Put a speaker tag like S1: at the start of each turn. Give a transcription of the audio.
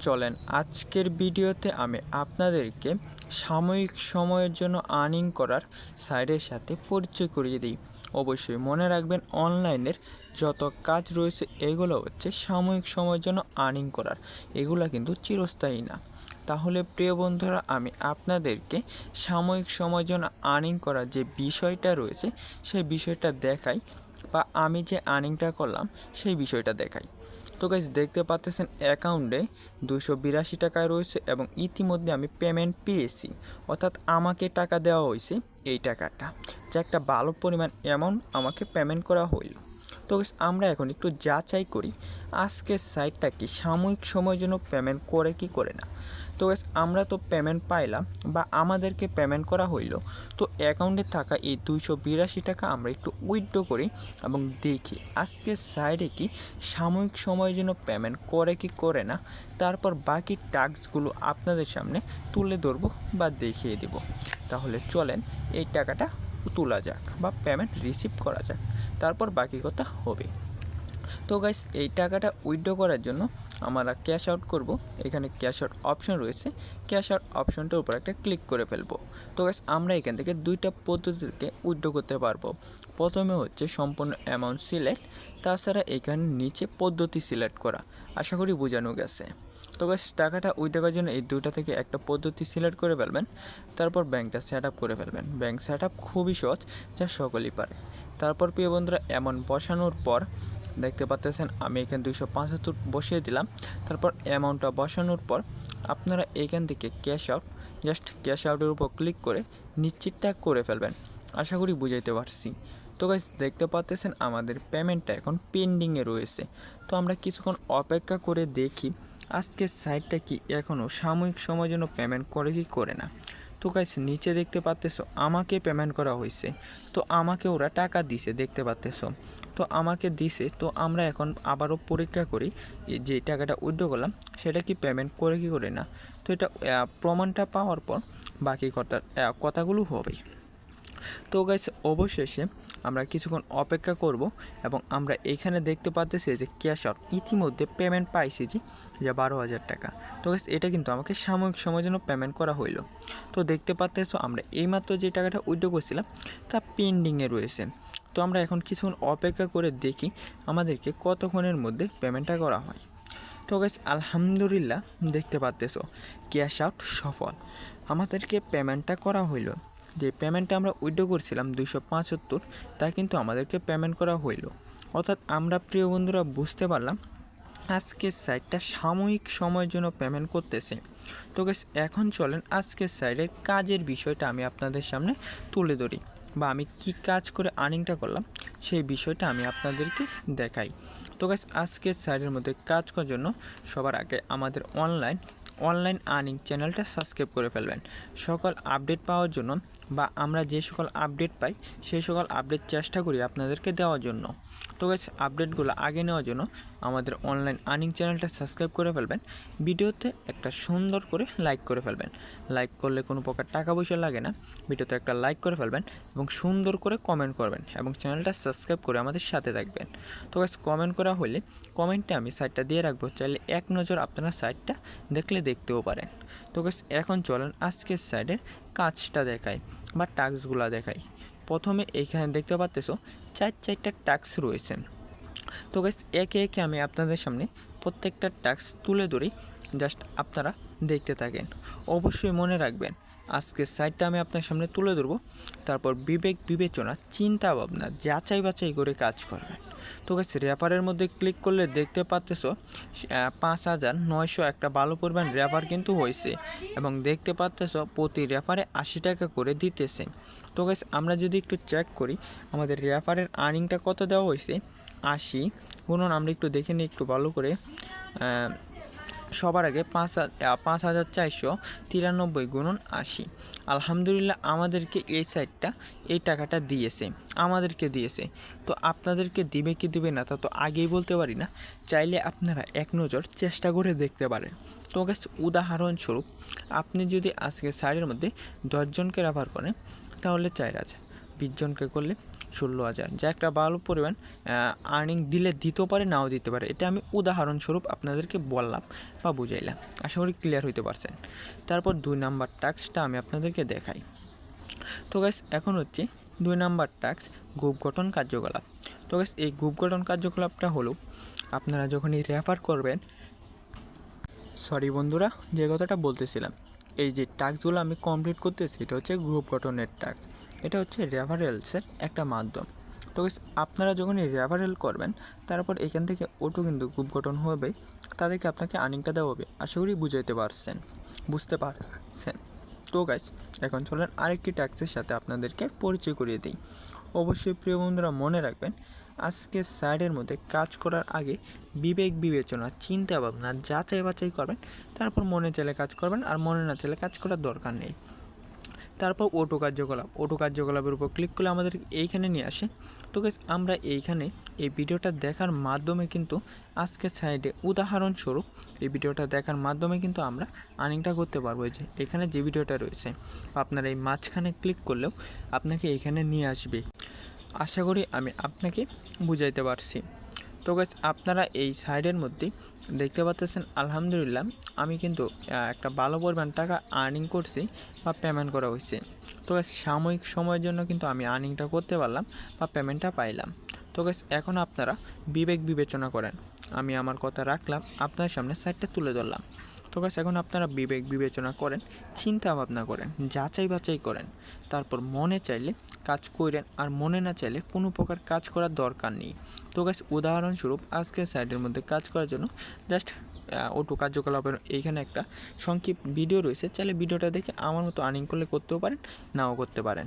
S1: চলেন, আজকের ভিডিওতে আমি আপনাদেরকে সাময়িক সময়ের জন্য আর্নিং করার সাইডের সাথে পরিচয় করিয়ে দিই। অবশ্যই মনে রাখবেন, অনলাইনের যত কাজ রয়েছে, এগুলো হচ্ছে সাময়িক সময়ের জন্য আর্নিং করার। এগুলো কিন্তু চিরস্থায়ী না। তাহলে প্রিয় বন্ধুরা, আমি আপনাদেরকে সাময়িক সময়ের জন্য আর্নিং করার যে বিষয়টা রয়েছে, সেই বিষয়টা দেখাই বা আমি যে আর্নিংটা করলাম, সেই বিষয়টা দেখাই। তো গাইজ দেখতে পাচ্ছেন অ্যাকাউন্টে দুশো বিরাশি টাকায় রয়েছে এবং ইতিমধ্যে আমি পেমেন্ট পেয়েছি। অর্থাৎ আমাকে টাকা দেওয়া হয়েছে এই টাকাটা। যে একটা ভালো পরিমাণ অ্যামাউন্ট আমাকে পেমেন্ট করা হইল। তো আমরা এখন একটু যাচাই করি আজকের সাইটটা কি সাময়িক সময়ের জন্য পেমেন্ট করে কি করে না? তো guys, আমরা তো পেমেন্ট পাইলাম বা আমাদেরকে পেমেন্ট করা হইল তো অ্যাকাউন্টে থাকা এই দুইশো বিরাশি টাকা আমরা একটু উইথড্র করি এবং দেখি আজকের সাইডে কি সাময়িক সময়ের জন্য পেমেন্ট করে কি করে না? তারপর বাকি টাস্কগুলো আপনাদের সামনে তুলে ধরবো বা দেখিয়ে দেব। তাহলে চলেন এই টাকাটা তোলা যাক বা পেমেন্ট রিসিভ করা যাক। তারপর বাকি কথা হবে। তো গাইস এই টাকাটা উইথড্র করার জন্য আমরা ক্যাশ আউট করব। এখানে ক্যাশ আউট অপশন রয়েছে। ক্যাশ আউট অপশনটার উপর একটা ক্লিক করে ফেলব। তো গাইস আমরা এখান থেকে দুইটা পদ্ধতিতে উইথড্র করতে পারব। প্রথমে হচ্ছে সম্পূর্ণ অ্যামাউন্ট সিলেক্ট তাছাড়া এখানে নিচে পদ্ধতি সিলেক্ট করা। আশা করি বোঝানো গেছে। তো গাছ, টাকাটা উইথ করার জন্য এই দুইটা থেকে একটা পদ্ধতি সিলেক্ট করে ফেলবেন, তারপর ব্যাংকটা সেট আপ করে ফেলবেন। ব্যাংক সেট আপ খুবই সহজ, যা সকলেই পারে। তারপর প্রিয় বন্ধুরা, এমন বসানোর পর দেখতে পাচ্তেছেন, আমি এখানে দুইশো পঁচাত্তর বসিয়ে দিলাম। তারপর অ্যামাউন্টটা বসানোর পর আপনারা এখান থেকে ক্যাশ আউট জাস্ট ক্যাশ আউটের উপর ক্লিক করে নিশ্চিতটা করে ফেলবেন। আশা করি বুঝাইতে পারছি। তো গাইজ দেখতে পাচ্তেছেন আমাদের পেমেন্টটা এখন পেন্ডিংয়ে রয়েছে। তো আমরা কিছুক্ষণ অপেক্ষা করে দেখি আজকের সাইটটা কি এখনও সাময়িক সময়ের জন্য পেমেন্ট করে কি করে না? তো গাইস নিচে দেখতে পাচ্তেছো আমাকে পেমেন্ট করা হয়েছে। তো আমাকে ওরা টাকা দিছে, দেখতে পাচ্তেছো তো আমাকে দিছে, তো আমরা এখন আবারও পরীক্ষা করি যে টাকাটা উইথড্র করলাম, সেটা কি পেমেন্ট করে কি করে না? তো এটা প্রমাণটা পাওয়ার পর বাকি কথা কথাগুলো হবে। তো গাইস অবশেষে আমরা কিছুক্ষণ অপেক্ষা করব এবং আমরা এখানে দেখতে পাচ্তেছি যে ক্যাশ আউট ইতিমধ্যে পেমেন্ট পাইছি যে যা বারো হাজার টাকা। তো গাইস এটা কিন্তু আমাকে সাময়িক সময়ের জন্য পেমেন্ট করা হইল। তো দেখতে পাচ্তেছো আমরা এইমাত্র যে টাকাটা উইথড্র করছিলাম, তা পেন্ডিংয়ে রয়েছে। তো আমরা এখন কিছুক্ষণ অপেক্ষা করে দেখি আমাদেরকে কতক্ষণের মধ্যে পেমেন্টটা করা হয়। তো গাইস আলহামদুলিল্লাহ দেখতে পাচ্তেছো ক্যাশ আউট সফল। আমাদেরকে পেমেন্টটা করা হইল। যে পেমেন্টটা আমরা উইথড্র করছিলাম দুইশো পঁচাত্তর, তা কিন্তু আমাদেরকে পেমেন্ট করা হইল। অর্থাৎ আমরা প্রিয় বন্ধুরা বুঝতে পারলাম আজকের সাইটটা সাময়িক সময়ের জন্য পেমেন্ট করতেছে। তো এখন চলেন আজকের সাইডের কাজের বিষয়টা আমি আপনাদের সামনে তুলে ধরি বা আমি কি কাজ করে আর্নিংটা করলাম সেই বিষয়টা আমি আপনাদেরকে দেখাই। তো গাইস আজকের সাইডের মধ্যে কাজ করার জন্য সবার আগে আমাদের অনলাইন অনলাইন আর্নিং চ্যানেলটা সাবস্ক্রাইব করে ফেলবেন। সকল আপডেট পাওয়ার জন্য বা আমরা যে সকল আপডেট পাই, সেই সকল আপডেট চেষ্টা করি আপনাদেরকে দেওয়ার জন্য। তো গাইস আপডেটগুলো আগে নেওয়ার জন্য আমাদের অনলাইন আর্নিং চ্যানেলটা সাবস্ক্রাইব করে ফেলবেন। ভিডিওতে একটা সুন্দর করে লাইক করে ফেলবেন। লাইক করলে কোনো প্রকার টাকা পয়সা লাগে না। ভিডিওতে একটা লাইক করে ফেলবেন এবং সুন্দর করে কমেন্ট করবেন এবং চ্যানেলটা সাবস্ক্রাইব করে আমাদের সাথে থাকবেন। তো গাইস কমেন্ট করা হলে কমেন্টে আমি সাইটটা দিয়ে রাখব। চাইলে এক নজর আপনারা সাইটটা দেখলে দেখতেও পারেন। তো এখন চলেন আজকের সাইডের কাজটা দেখায় বা টাস্কগুলো দেখাই। প্রথমে এইখানে দেখতে পাচ্তেছো চার চারটা টাস্ক রয়েছে। তো গাইস একে একে আমি আপনাদের সামনে প্রত্যেকটা টাস্ক তুলে ধরি জাস্ট আপনারা দেখতে থাকেন। অবশ্যই মনে রাখবেন, আজকের সাইডটা আমি আপনার সামনে তুলে ধরবো, তারপর বিবেক বিবেচনা, চিন্তা ভাবনা যাচাই বাছাই করে কাজ করবেন তো গাছ র্যাপারের মধ্যে ক্লিক করলে দেখতে পাচ্তেছ পাঁচ হাজার নয়শো একটা ভালো পরিমাণ র্যাপার কিন্তু হয়েছে এবং দেখতে পাচ্তেছ প্রতি র্যাপারে আশি টাকা করে দিতেছে। তো গাছ আমরা যদি একটু চেক করি, আমাদের র্যাপারের আর্নিংটা কত দেওয়া হয়েছে? আশি গুণন আমরা একটু দেখে নিই একটু ভালো করে। সবার আগে পাঁচ পাঁচ হাজার চারশো তিরানব্বই গুণন আশি। আলহামদুলিল্লাহ আমাদেরকে এই সাইডটা এই টাকাটা দিয়েছে, আমাদেরকে দিয়েছে। তো আপনাদেরকে দিবে কি দিবে না তা তো আগেই বলতে পারি না। চাইলে আপনারা এক নজর চেষ্টা করে দেখতে পারেন। তো গাছ উদাহরণস্বরূপ আপনি যদি আজকে সাইডের মধ্যে দশজনকে ব্যবহার করেন, তাহলে চার হাজার। বিশজনকে করলে ষোলো হাজার, যা একটা ভালো পরিমাণ আর্নিং দিলে দিতেও পারে, নাও দিতে পারে। এটা আমি উদাহরণস্বরূপ আপনাদেরকে বললাম বা বুঝাইলাম। আশা করি ক্লিয়ার হইতে পারছেন। তারপর দুই নাম্বার টাস্কটা আমি আপনাদেরকে দেখাই। তো গাইস এখন হচ্ছে দুই নাম্বার টাস্ক গ্রুপ গঠন কার্যকলাপ। তো গাইস এই গ্রুপ গঠন কার্যকলাপটা হলো, আপনারা যখনই রেফার করবেন সরি বন্ধুরা, যে কথাটা বলতেছিলাম এই যে টাস্কগুলো আমি কমপ্লিট করতেছি, এটা হচ্ছে গ্রুপ গঠনের টাস্ক এটা হচ্ছে রেফারেলসের একটা মাধ্যম। তো আপনারা যখনই রেফারেল করবেন, তারপর এখান থেকে অটো কিন্তু গ্রুপ গঠন হবে, তাদেরকে আপনাকে আর্নিংটা দেওয়া হবে। আশা করি বুঝাইতে পারছেন, বুঝতে পারছেন। তো গাইস এখন চলেন আরেকটি ট্যাক্সের সাথে আপনাদেরকে পরিচয় করিয়ে দিই। অবশ্যই প্রিয় বন্ধুরা, মনে রাখবেন আজকে সাইডের মধ্যে কাজ করার আগে বিবেক বিবেচনা, চিন্তা ভাবনা, যাচাই বাছাই করবেন। তারপর মনে চাইলে কাজ করবেন আর মনে না চাইলে কাজ করার দরকার নেই। তারপর অটো কার্যকলাপ। অটো কার্যকলাপের উপর ক্লিক করলে আমাদের এইখানে নিয়ে আসে। তো গাইস আমরা এইখানে এই ভিডিওটা দেখার মাধ্যমে কিন্তু আজকে সাইডে উদাহরণস্বরূপ এই ভিডিওটা দেখার মাধ্যমে কিন্তু আমরা আর্নিংটা করতে পারব। যে এখানে যে ভিডিওটা রয়েছে, আপনার এই মাঝখানে ক্লিক করলেও আপনাকে এখানে নিয়ে আসবে। আশা করি আমি আপনাকে বুঝাইতে পারছি। তো গাছ আপনারা এই সাইডের মধ্যে দেখতে পাচ্ছেন আলহামদুলিল্লাহ, আমি কিন্তু একটা ভালো পরিমাণ টাকা আর্নিং করছি বা পেমেন্ট করা হয়েছে তো গাছ সাময়িক সময়ের জন্য কিন্তু আমি আর্নিংটা করতে পারলাম বা পেমেন্টটা পাইলাম। তো গাছ এখন আপনারা বিবেক বিবেচনা করেন। আমি আমার কথা রাখলাম, আপনার সামনে সাইডটা তুলে ধরলাম। তো গাছ এখন আপনারা বিবেক বিবেচনা করেন চিন্তা ভাবনা করেন, যাচাই বাছাই করেন। তারপর মনে চাইলে কাজ করেন আর মনে না চাইলে কোনো প্রকার কাজ করার দরকার নেই। তো গাছ উদাহরণস্বরূপ আজকের সাইডের মধ্যে কাজ করার জন্য জাস্ট অটো কার্যকলাপের এইখানে একটা সংক্ষিপ্ত ভিডিও রয়েছে। চাইলে ভিডিওটা দেখে আমার মতো আর্নিং করলে করতেও পারেন, নাও করতে পারেন।